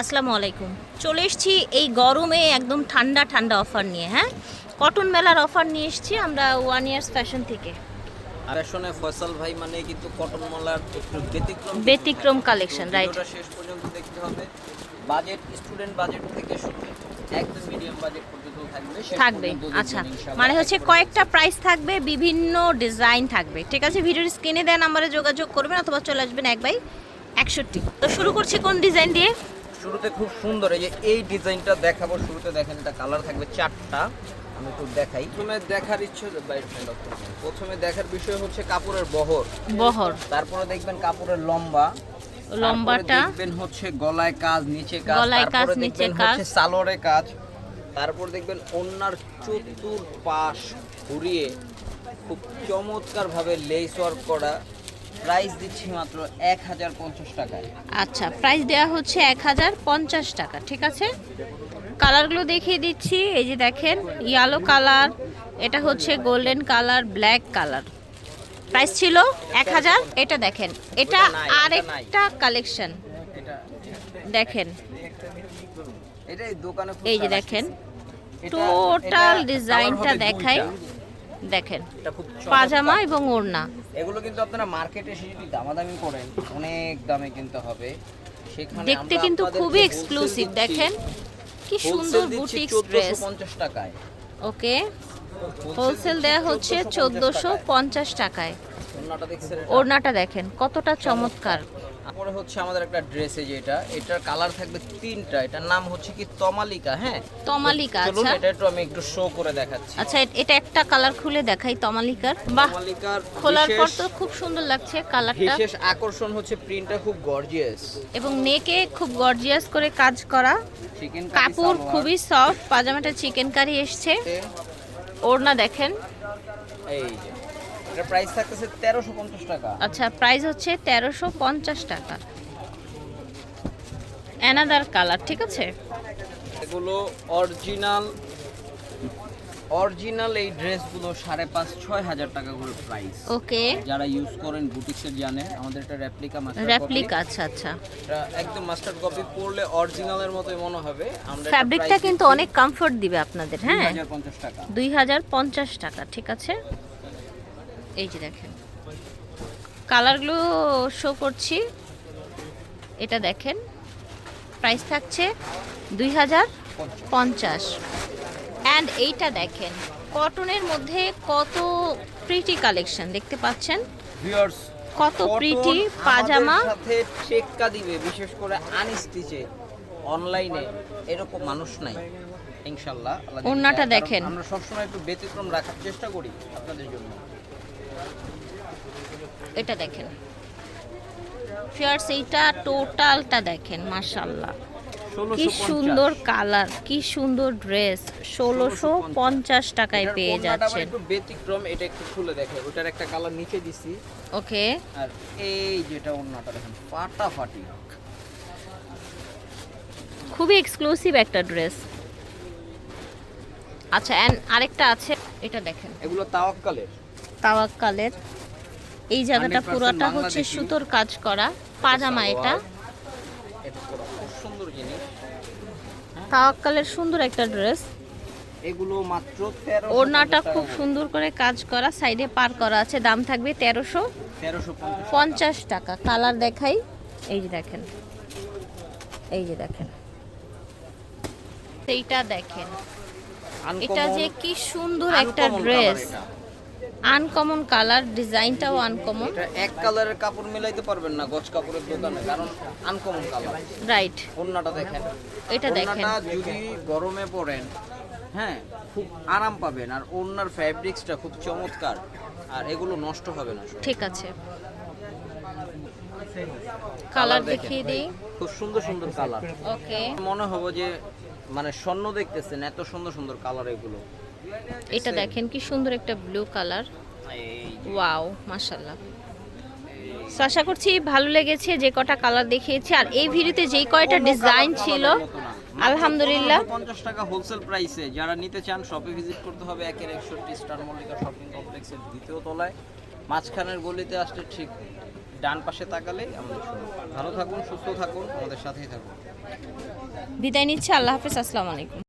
আসসালামু আলাইকুম। চলে এসেছি এই গরমে একদম ঠান্ডা ঠান্ডা অফার নিয়ে হ্যাঁ? কটন মেলার অফার নিয়ে এসেছি আমরা ওয়ান ইয়ার্স ফ্যাশন থেকে। আর আসলে ফয়সাল ভাই মানে কিন্তু কটন মলার একটু ব্যতিক্রম ব্যতিক্রম কালেকশন রাইট শেষ পর্যন্ত দেখতে হবে। বাজেট স্টুডেন্ট বাজেট থেকে শুরু একদম মিডিয়াম বাজেট পর্যন্ত থাকবে। থাকবে আচ্ছা। মানে হচ্ছে কয়েকটা প্রাইস থাকবে বিভিন্ন ডিজাইন থাকবে। ঠিক আছে ভিডিওর স্ক্রিনে দেওয়া নাম্বারে যোগাযোগ করবেন অথবা চলে আসবেন এক বাই একষট্টি। তো শুরু করছি কোন ডিজাইন দিয়ে? শুরুতে খুব সুন্দর এই যে এই ডিজাইনটা দেখাবো শুরুতে দেখেন এটা কালার থাকবে চারটা আমি একটু দেখাই। প্রথমে দেখার ইচ্ছে। প্রথমে দেখার বিষয় হচ্ছে কাপড়ের বহর। বহর। তারপরে দেখবেন কাপড়ের লম্বা। লম্বাটা। দেখবেন হচ্ছে গলায় কাজ নিচে কাজ। গলায় কাজ, তারপরে নিচে দেখবেন কাজ। হচ্ছে সালোয়ারে কাজ। তারপর দেখবেন ওন্নার চতুর পাশ ঘুরিয়ে খুব চমৎকার ভাবে লেস ওয়ার্ক করা। প্রাইস দিচ্ছি মাত্র এক হাজার পঞ্চাশ টাকায়। আচ্ছা প্রাইস দেওয়া হচ্ছে এক হাজার পঞ্চাশ টাকা ঠিক আছে? কালারগুলো দেখিয়ে দিচ্ছি এই যে দেখেন ইয়েলো কালার এটা হচ্ছে golden colour black colour. Price ছিল এক হাজার এটা দেখেন এটা ওটা নাই, আর একটা কালেকশন দেখেন। এই যে দেখেন টোটাল ডিজাইনটা দুইটা। দেখেন। পাজামা এবং ওড়না। এগুলো কিন্তু আপনারা মার্কেটে এসে যদি দামাদামি করেন অনেক দামে কিনতে হবে। সেখানে দেখতে কিন্তু খুবই এক্সক্লুসিভ দেখেন কি সুন্দর দিচ্ছি বুটিক্স 1450 ড্রেস টাকায়। ওকে। হোলসেল দেয়া হচ্ছে চোদ্দোশো পঞ্চাশ টাকায়। ওড়নাটা দেখছেন ওড়নাটা দেখেন কতটা চমৎকার। তারপরে হচ্ছে আমাদের একটা ড্রেস এই যে এটা এটার কালার থাকবে তিনটা। এটার নাম হচ্ছে কি তমালিকা হ্যাঁ? তমালিকা চলুন আচ্ছা। এটা একটু আমি একটু শো করে দেখাচ্ছি। আচ্ছা এটা একটা কালার খুলে দেখাই তমালিকার। বাহ! তমালিকার খোলার পর তো খুব সুন্দর লাগছে কালারটা বিশেষ আকর্ষণ হচ্ছে প্রিন্টটা খুব গর্জিয়াস এবং নেকে খুব গর্জিয়াস করে কাজ করা। চিকেন কাপড় খুবই সফট পাজামাটা চিকেন কারি এসছে। ওড়না দেখেন। এই যে। এটা প্রাইস থাকতেছে তেরোশো পঞ্চাশ টাকা। আচ্ছা প্রাইস হচ্ছে তেরোশো পঞ্চাশ টাকা। অ্যানাদার কালার ঠিক আছে? এগুলো অরিজিনাল অরিজিনাল এই ড্রেসগুলো সাড়ে পাঁচ ছয় হাজার টাকা করে প্রাইস ওকে যারা ইউজ করেন বুটিক্সের জানে আমাদের এটা রেপ্লিকা মাস্টার রেপ্লিকা আচ্ছা আচ্ছা। এটা একদম মাস্টার কপি পরলে অরিজিনালের মতোই মনে হবে। আমরা ফ্যাব্রিকটা কিন্তু অনেক কমফোর্ট দিবে আপনাদের হ্যাঁ? হাজার পঞ্চাশ টাকা। দুই হাজার পঞ্চাশ টাকা ঠিক আছে? এই যে দেখেন। কালারগুলো শো করছি। এটা দেখেন। প্রাইস থাকছে দুই হাজার পঞ্চাশ। অ্যান্ড এইটা দেখেন কটনের মধ্যে কত প্রিটি কালেকশন দেখতে পাচ্ছেন? ভিউয়ার্স কত প্রিটি পাজামা। সাথে টেক্কা দিবে বিশেষ করে আনস্টিচে অনলাইনে। এরকম মানুষ নাই ইনশাআল্লাহ কারণ দেখেন। আমরা সবসময় একটু ব্যতিক্রম রাখার চেষ্টা করি আপনাদের জন্য। এটা দেখেন। ফিয়ার্স এইটা টোটালটা দেখেন মাশাল্লাহ কি সুন্দর কালার কি সুন্দর ড্রেস ষোলোশো পঞ্চাশ। টাকায় পেয়ে যাচ্ছে একটু ব্যতিক্রম এটা একটু খুলে দেখে। ওটার একটা কালার নিচে দিছি। ওকে। আর এই যেটা ওড়নাটা দেখেন ফাটাফাটি। খুবই এক্সক্লুসিভ একটা ড্রেস আচ্ছা অ্যান্ড আরেকটা আছে এটা দেখেন। এগুলো তাওয়াক্কালের। তাওয়াক্কালের। এই জায়গাটা পুরোটা হচ্ছে সুতোর কাজ করা পাজামা এটা। সুন্দর তাওয়াক্কালের সুন্দর একটা ড্রেস। এগুলো মাত্র ওড়নাটা খুব সুন্দর করে কাজ করা সাইডে পার করা আছে দাম থাকবে তেরোশো পঞ্চাশ টাকা। কালার দেখাই। এই যে দেখেন। এই যে দেখেন। এইটা দেখেন। এটা যে কি সুন্দর একটা ড্রেস। আনকমন কালার ডিজাইনটাও আনকমন। এটা এক কালারের কাপড় মিলাইতে পারবেন না গজ কাপড়ের দোকানে কারণ আনকমন কালার। রাইট ওড়নাটা দেখেন। এটা দেখেন। ওড়নাটা যদি গরমে পরেন হ্যাঁ খুব আরাম পাবেন। আর ওড়নার ফ্যাব্রিক্সটা খুব চমৎকার। আর এগুলো নষ্ট হবে না ঠিক আছে। কালার দেখিয়ে দিই। খুব সুন্দর সুন্দর কালার ওকে মনে হবে যে মানে স্বর্ণ দেখতেছেন এত সুন্দর সুন্দর কালার এগুলো। এটা দেখেন কি সুন্দর একটা ব্লু কালার ওয়াও মাশাল্লাহ So, আশা করছি ভালো লেগেছে যে কটা কালার দেখিয়েছি। আর এই ভিডিওতে যেই কয়টা ডিজাইন ছিল আলহামদুলিল্লাহ। পঞ্চাশ টাকা হোলসেল প্রাইসে যারা নিতে চান শপে ভিজিট করতে হবে একের একষট্টি স্টার মল্লিকা শপিং কমপ্লেক্সের দ্বিতীয় তলায়। মাঝখানের গলিতে আসলে ঠিক ডান পাশে তাকালেই আমাদের ভালো থাকুন সুস্থ থাকুন আমাদের সাথেই থাকুন। বিদায় নিচ্ছে আল্লাহ হাফেজ আসসালামু আলাইকুম।